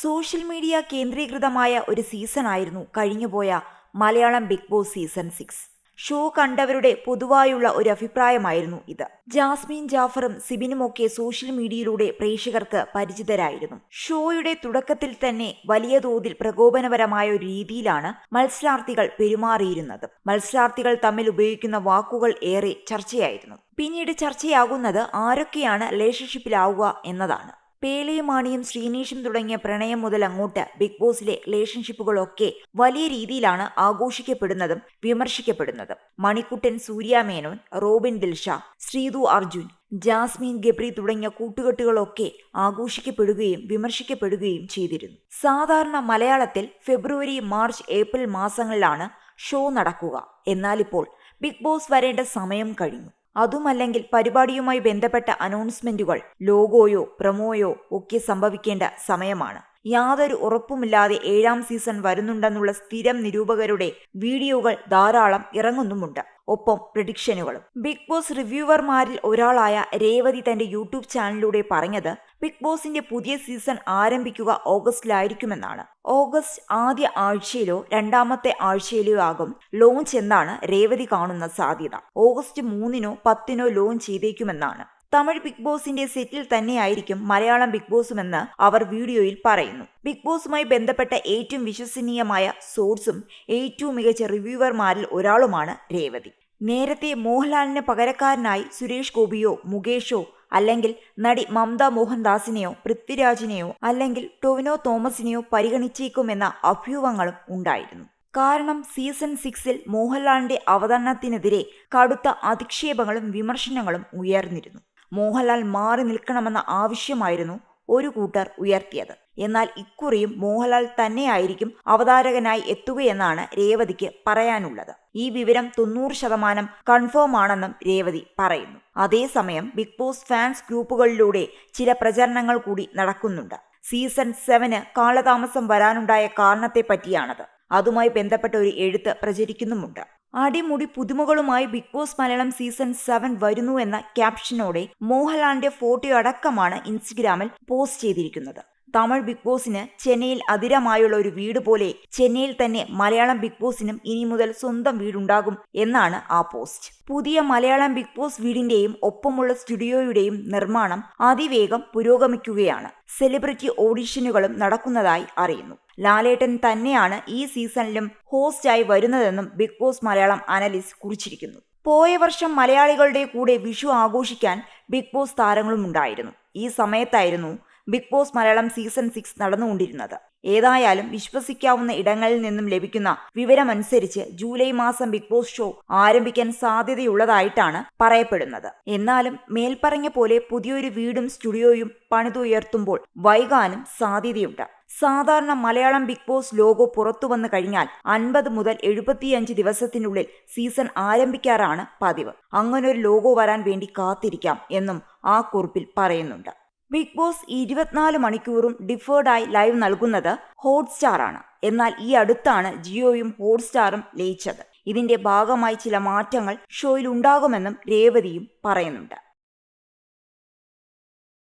Social media കേന്ദ്രീകൃതമായ ഒരു സീസണായിരുന്നു കഴിഞ്ഞുപോയ Malayalam Big Boss season six. Show കണ്ടവരുടെ പൊതുവായുള്ള ഒരു അഭിപ്രായമായിരുന്നു ഇത്. ജാസ്മിൻ ജാഫറും സിബിനുമൊക്കെ സോഷ്യൽ മീഡിയയിലൂടെ പ്രേക്ഷകർക്ക് പരിചിതരായിരുന്നു. ഷോയുടെ തുടക്കത്തിൽ തന്നെ വലിയ തോതിൽ പ്രകോപനപരമായ ഒരു രീതിയിലാണ് മത്സരാർത്ഥികൾ പെരുമാറിയിരുന്നത്. മത്സരാർത്ഥികൾ തമ്മിൽ ഉപയോഗിക്കുന്ന വാക്കുകൾ ഏറെ ചർച്ചയായിരുന്നു. പിന്നീട് ചർച്ചയാകുന്നത് ആരൊക്കെയാണ് റിലേഷൻഷിപ്പിലാവുക എന്നതാണ്. പേളയും മാണിയും ശ്രീനീഷും തുടങ്ങിയ പ്രണയം മുതൽ അങ്ങോട്ട് ബിഗ് ബോസിലെ റിലേഷൻഷിപ്പുകളൊക്കെ വലിയ രീതിയിലാണ് ആഘോഷിക്കപ്പെടുന്നതും വിമർശിക്കപ്പെടുന്നതും. മണിക്കുട്ടൻ സൂര്യ മേനോൻ റോബിൻ ദിൽഷാ ശ്രീതു അർജുൻ ജാസ്മിൻ ഗബ്രി തുടങ്ങിയ കൂട്ടുകെട്ടുകളൊക്കെ ആഘോഷിക്കപ്പെടുകയും വിമർശിക്കപ്പെടുകയും ചെയ്തിരുന്നു. സാധാരണ മലയാളത്തിൽ ഫെബ്രുവരി മാർച്ച് ഏപ്രിൽ മാസങ്ങളിലാണ് ഷോ നടക്കുക. എന്നാലിപ്പോൾ ബിഗ് ബോസ് വരേണ്ട സമയം കഴിഞ്ഞു. അതുമല്ലെങ്കിൽ പരിപാടിയുമായി ബന്ധപ്പെട്ട അനൗൺസ്മെന്റുകൾ ലോഗോയോ പ്രമോയോ ഒക്കെ സംഭവിക്കേണ്ട സമയമാണ്. യാതൊരു ഉറപ്പുമില്ലാതെ ഏഴാം സീസൺ വരുന്നുണ്ടെന്നുള്ള സ്ഥിരം നിരൂപകരുടെ വീഡിയോകൾ ധാരാളം ഇറങ്ങുന്നുമുണ്ട്. ഒപ്പം പ്രഡിക്ഷനുകളും. ബിഗ് ബോസ് റിവ്യൂവർമാരിൽ ഒരാളായ രേവതി തന്റെ യൂട്യൂബ് ചാനലിലൂടെ പറഞ്ഞത് ബിഗ് ബോസിന്റെ പുതിയ സീസൺ ആരംഭിക്കുക ഓഗസ്റ്റിലായിരിക്കുമെന്നാണ്. ഓഗസ്റ്റ് ആദ്യ ആഴ്ചയിലോ രണ്ടാമത്തെ ആഴ്ചയിലോ ആകും ലോഞ്ച് എന്നാണ് രേവതി കാണുന്ന സാധ്യത. ഓഗസ്റ്റ് മൂന്നിനോ പത്തിനോ ലോഞ്ച് ചെയ്തേക്കുമെന്നാണ്. തമിഴ് ബിഗ് ബോസിന്റെ സെറ്റിൽ തന്നെയായിരിക്കും മലയാളം ബിഗ് ബോസുമെന്ന് അവർ വീഡിയോയിൽ പറയുന്നു. ബിഗ് ബോസുമായി ബന്ധപ്പെട്ട ഏറ്റവും വിശ്വസനീയമായ സോഴ്സും ഏറ്റവും മികച്ച റിവ്യൂവർമാരിൽ ഒരാളുമാണ് രേവതി. നേരത്തെ മോഹൻലാലിന് പകരക്കാരനായി സുരേഷ് ഗോപിയോ മുകേഷോ അല്ലെങ്കിൽ നടി മമത മോഹൻദാസിനെയോ പൃഥ്വിരാജിനെയോ അല്ലെങ്കിൽ ടൊവിനോ തോമസിനെയോ പരിഗണിച്ചേക്കുമെന്ന അഭ്യൂഹങ്ങളും ഉണ്ടായിരുന്നു. കാരണം സീസൺ സിക്സിൽ മോഹൻലാലിന്റെ അവതരണത്തിനെതിരെ കടുത്ത അധിക്ഷേപങ്ങളും വിമർശനങ്ങളും ഉയർന്നിരുന്നു. മോഹൻലാൽ മാറി നിൽക്കണമെന്ന ആവശ്യമായിരുന്നു ഒരു കൂട്ടർ ഉയർത്തിയത്. എന്നാൽ ഇക്കുറിയും മോഹൻലാൽ തന്നെയായിരിക്കും അവതാരകനായി എത്തുകയെന്നാണ് രേവതിക്ക് പറയാനുള്ളത്. ഈ വിവരം തൊണ്ണൂറ് ശതമാനം കൺഫേം ആണെന്നും രേവതി പറയുന്നു. അതേസമയം ബിഗ് ബോസ് ഫാൻസ് ഗ്രൂപ്പുകളിലൂടെ ചില പ്രചരണങ്ങൾ കൂടി നടക്കുന്നുണ്ട്. സീസൺ സെവന് കാലതാമസം വരാനുണ്ടായ കാരണത്തെ പറ്റിയാണത് അതുമായി ബന്ധപ്പെട്ട ഒരു എഴുത്ത് പ്രചരിക്കുന്നുമുണ്ട്. അടിമുടി പുതുമകളുമായി Big Boss Malayalam season seven വരുന്നു എന്ന ക്യാപ്ഷനോടെ മോഹൻലാലിന്റെ ഫോട്ടോ അടക്കമാണ് ഇൻസ്റ്റഗ്രാമിൽ പോസ്റ്റ് ചെയ്തിരിക്കുന്നത്. തമിഴ് ബിഗ് ബോസിന് ചെന്നൈയിൽ അതിരമായുള്ള ഒരു വീട് പോലെ ചെന്നൈയിൽ തന്നെ മലയാളം ബിഗ് ബോസിനും ഇനി മുതൽ സ്വന്തം വീടുണ്ടാകും എന്നാണ് ആ പോസ്റ്റ്. പുതിയ മലയാളം ബിഗ് ബോസ് വീടിന്റെയും ഒപ്പമുള്ള സ്റ്റുഡിയോയുടെയും നിർമ്മാണം അതിവേഗം പുരോഗമിക്കുകയാണ്. സെലിബ്രിറ്റി ഓഡിഷനുകളും നടക്കുന്നതായി അറിയുന്നു. ലാലേട്ടൻ തന്നെയാണ് ഈ സീസണിലും ഹോസ്റ്റായി വരുന്നതെന്നും ബിഗ് ബോസ് മലയാളം അനലിസ്റ്റ് കുറിച്ചിരിക്കുന്നു. പോയ വർഷം മലയാളികളുടെ കൂടെ വിഷു ആഘോഷിക്കാൻ ബിഗ് ബോസ് താരങ്ങളും ഉണ്ടായിരുന്നു. ഈ സമയത്തായിരുന്നു Big Boss Malayalam season six നടന്നുകൊണ്ടിരുന്നത്. ഏതായാലും വിശ്വസിക്കാവുന്ന ഇടങ്ങളിൽ നിന്നും ലഭിക്കുന്ന വിവരമനുസരിച്ച് ജൂലൈ മാസം ബിഗ് ബോസ് ഷോ ആരംഭിക്കാൻ സാധ്യതയുള്ളതായിട്ടാണ് പറയപ്പെടുന്നത്. എന്നാലും മേൽപ്പറഞ്ഞ പോലെ പുതിയൊരു വീടും സ്റ്റുഡിയോയും പണിതുയർത്തുമ്പോൾ വൈകാനും സാധ്യതയുണ്ട്. സാധാരണ മലയാളം ബിഗ് ബോസ് ലോഗോ പുറത്തു വന്നു കഴിഞ്ഞാൽ അൻപത് മുതൽ എഴുപത്തിയഞ്ച് ദിവസത്തിനുള്ളിൽ സീസൺ ആരംഭിക്കാറാണ് പതിവ്. അങ്ങനൊരു ലോഗോ വരാൻ വേണ്ടി കാത്തിരിക്കാം എന്നും ആ കുറിപ്പിൽ പറയുന്നുണ്ട്. ബിഗ് ബോസ് ഇരുപത്തിനാല് മണിക്കൂറും ഡിഫേർഡായി ലൈവ് നൽകുന്നത് ഹോട്ട്സ്റ്റാർ ആണ് എന്നാൽ ഈ അടുത്താണ് ജിയോയും ഹോട്ട്സ്റ്റാറും ലയിച്ചത്. ഇതിന്റെ ഭാഗമായി ചില മാറ്റങ്ങൾ ഷോയിൽ ഉണ്ടാകുമെന്നും രേവതിയും പറയുന്നുണ്ട്.